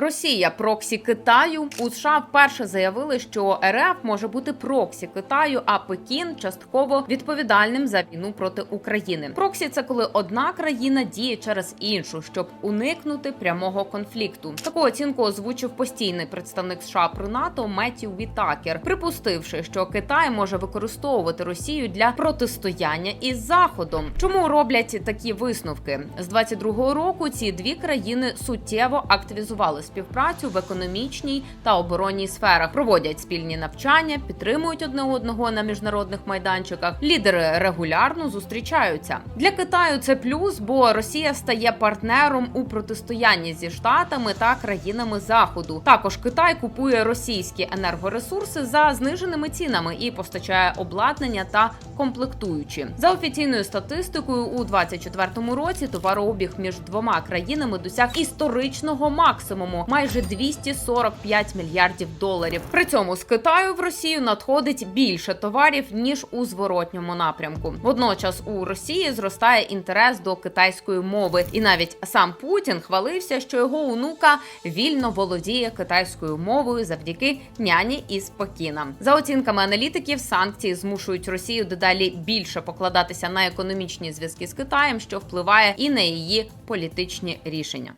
Росія проксі Китаю у США вперше заявили, що РФ може бути проксі Китаю, а Пекін частково відповідальним за війну проти України. Проксі це коли одна країна діє через іншу, щоб уникнути прямого конфлікту. Таку оцінку озвучив постійний представник США при НАТО Меттью Вітакер, припустивши, що Китай може використовувати Росію для протистояння із Заходом. Чому роблять такі висновки? З 22-го року ці дві країни суттєво активізували співпрацю в економічній та оборонній сферах, проводять спільні навчання, підтримують одне одного на міжнародних майданчиках. Лідери регулярно зустрічаються. Для Китаю це плюс, бо Росія стає партнером у протистоянні зі штатами та країнами заходу. Також Китай купує російські енергоресурси за зниженими цінами і постачає обладнання та комплектуючі. За офіційною статистикою, у 2024 році товарообіг між двома країнами досяг історичного максимуму майже 245 мільярдів доларів. При цьому з Китаю в Росію надходить більше товарів ніж у зворотньому напрямку. Водночас у Росії зростає інтерес до китайської мови, і навіть сам Путін хвалився, що його онука вільно володіє китайською мовою завдяки няні із Пекіна. За оцінками аналітиків, санкції змушують Росію дедалі більше покладатися на економічні зв'язки з Китаєм, що впливає і на її політичні рішення.